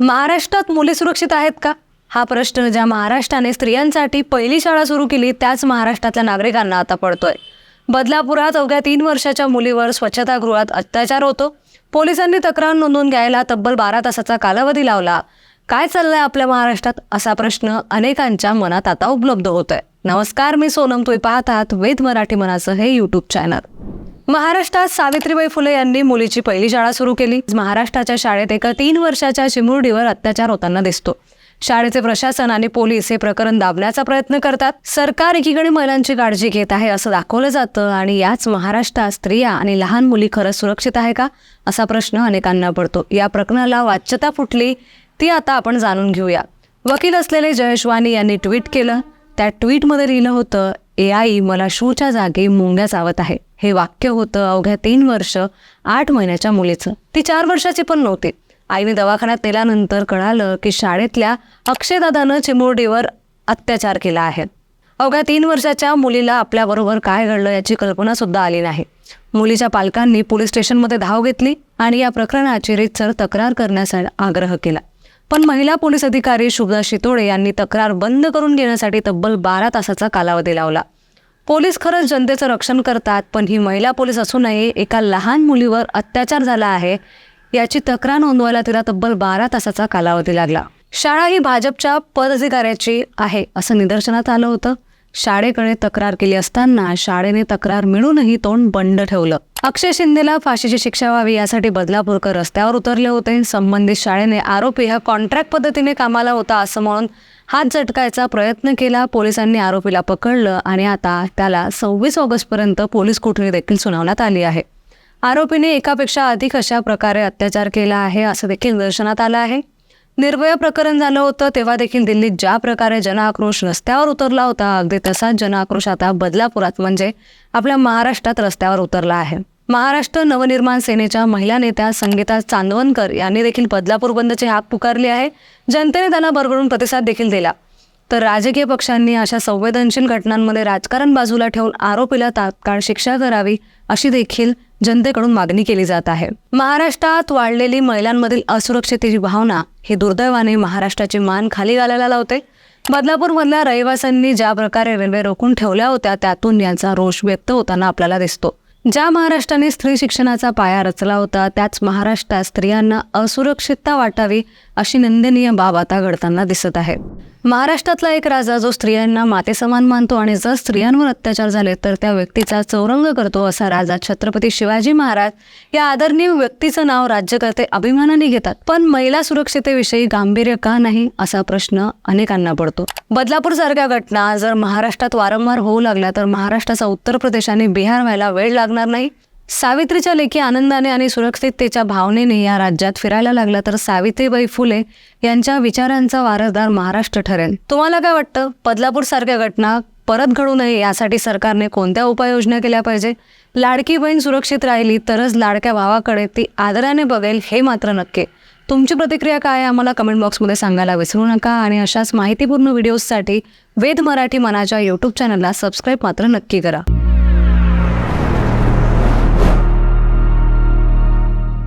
महाराष्ट्रात मुले सुरक्षित आहेत का? हा प्रश्न ज्या महाराष्ट्राने स्त्रियांसाठी पहिली शाळा सुरू केली त्याच महाराष्ट्रातल्या नागरिकांना आता पडतोय. बदलापुरात अवघ्या तीन वर्षाच्या मुलीवर स्वच्छतागृहात अत्याचार होतो. पोलिसांनी तक्रार नोंदवून घ्यायला तब्बल बारा तासाचा कालावधी लावला. काय चाललंय आपल्या महाराष्ट्रात? असा प्रश्न अनेकांच्या मनात आता उपलब्ध होत आहे नमस्कार मी सोनम तुम्ही पाहतात वेद मराठी मनाचं हे युट्यूब चॅनल महाराष्ट्रात सावित्रीबाई फुले यांनी मुलीची पहिली शाळा सुरू केली. महाराष्ट्राच्या शाळेत एका तीन वर्षाच्या चिमुरडीवर अत्याचार होताना दिसतो. शाळेचे प्रशासन आणि पोलीस हे प्रकरण दाबण्याचा प्रयत्न करतात. सरकार एकीकडे महिलांची काळजी घेत आहे असं दाखवलं जातं आणि याच महाराष्ट्रात स्त्रिया आणि लहान मुली खरंच सुरक्षित आहे का असा प्रश्न अनेकांना पडतो. या प्रकरणाला वाच्यता फुटली ती आता आपण जाणून घेऊया. वकील असलेले जयश्वानी यांनी ट्विट केलं. त्या ट्विटमध्ये लिहिलं होतं ए आई मला शूच्या जागी मुंग्या चावत आहे. हे वाक्य होतं अवघ्या तीन वर्ष आठ महिन्याच्या मुलीचं. ती चार वर्षाची पण नव्हती. आईने दवाखान्यात नेल्यानंतर कळालं की शाळेतल्या अक्षयदादानं चिमुरडीवर अत्याचार केला आहे. अवघ्या तीन वर्षाच्या मुलीला आपल्याबरोबर काय घडलं याची कल्पना सुद्धा आली नाही. मुलीच्या पालकांनी पोलीस स्टेशनमध्ये धाव घेतली आणि या प्रकरणाची रीतसर तक्रार करण्याचा आग्रह केला. पण महिला पोलीस अधिकारी शुभदा शितोडे यांनी तक्रार बंद करून घेण्यासाठी तब्बल बारा तासाचा कालावधी लावला. पोलीस खरंच जनतेचं रक्षण करतात पण ही महिला पोलीस असूनही एका लहान मुलीवर अत्याचार झाला आहे याची तक्रार नोंदवायला तिला तब्बल बारा तासाचा कालावधी लागला. शाळा ही भाजपच्या पदाधिकाऱ्याची आहे असं निदर्शनात आलं होतं. शाळेकडे तक्रार केली असताना शाळेने तक्रार मिळूनही तोंड बंड ठेवलं. अक्षय शिंदेला फाशीची शिक्षा व्हावी यासाठी बदलापूरकर रस्त्यावर उतरले होते. संबंधित शाळेने आरोपी हा कॉन्ट्रॅक्ट पद्धतीने कामाला होता असं म्हणून हात झटकायचा प्रयत्न केला पोलिसांनी आरोपीला पकडलं आणि आता त्याला सव्वीस ऑगस्टपर्यंत पोलीस कोठडी देखील सुनावण्यात आली आहे. आरोपीने एकापेक्षा अधिक अशा प्रकारे अत्याचार केला आहे असं देखील निदर्शनात आलं आहे. निर्भया प्रकरण झालं होतं तेव्हा देखील दिल्लीत ज्या प्रकारे जनआक्रोश रस्त्यावर उतरला होता अगदी तसाच जनआक्रोश आता बदलापुरात म्हणजे आपल्या महाराष्ट्रात रस्त्यावर उतरला आहे. महाराष्ट्र नवनिर्माण सेनेच्या महिला नेत्या संगीता चांदवनकर यांनी देखील बदलापूर बंदची हाक पुकारली आहे. जनतेने त्यांना भरभरून प्रतिसाद देखील दिला. तर राजकीय पक्षांनी अशा संवेदनशील घटनांमध्ये राजकारण बाजूला ठेवून आरोपीला तात्काळ शिक्षा करावी अशी देखील जनतेकडून मागणी केली जात आहे. महाराष्ट्रात वाढलेली महिलांमधील असुरक्षितेची भावना हे दुर्दैवाने महाराष्ट्राची मान खाली घालायला लावते. बदलापूरमधल्या रहिवाशांनी ज्या प्रकारे रेल्वे रोखून ठेवल्या होत्या त्यातून यांचा रोष व्यक्त होताना आपल्याला दिसतो. ज्या महाराष्ट्राने स्त्री शिक्षणाचा पाया रचला होता त्याच महाराष्ट्रात स्त्रियांना असुरक्षितता वाटावी अशी निंदनीय बाब आता घडताना दिसत आहे. महाराष्ट्रातला एक राजा जो स्त्रियांना मातेसमान मानतो आणि जर स्त्रियांवर अत्याचार झाले तर त्या व्यक्तीचा चौरंग करतो असा राजा छत्रपती शिवाजी महाराज या आदरणीय व्यक्तीचं नाव राज्यकर्ते अभिमानाने घेतात. पण महिला सुरक्षितेविषयी गांभीर्य का नाही असा प्रश्न अनेकांना पडतो. बदलापूर सारख्या घटना जर महाराष्ट्रात वारंवार होऊ लागल्या तर महाराष्ट्राचा उत्तर प्रदेश आणि बिहार व्हायला वेळ लागणार नाही? सावित्रीच्या लेखी आनंदाने आणि सुरक्षिततेच्या भावनेने या राज्यात फिरायला लागला तर सावित्रीबाई फुले यांच्या विचारांचा वारसदार महाराष्ट्र ठरेल. तुम्हाला काय वाटतं? बदलापूर सारख्या घटना परत घडू नये यासाठी सरकारने कोणत्या उपाययोजना केल्या पाहिजे? लाडकी बहीण सुरक्षित राहिली तरच लाडक्या भावाकडे ती आदराने बघेल हे मात्र नक्की. तुमची प्रतिक्रिया काय आहे? आम्हाला कमेंट बॉक्समध्ये सांगायला विसरू नका आणि अशाच माहितीपूर्ण व्हिडिओजसाठी वेद मराठी मनाच्या यूट्यूब चॅनलला सबस्क्राईब मात्र नक्की करा.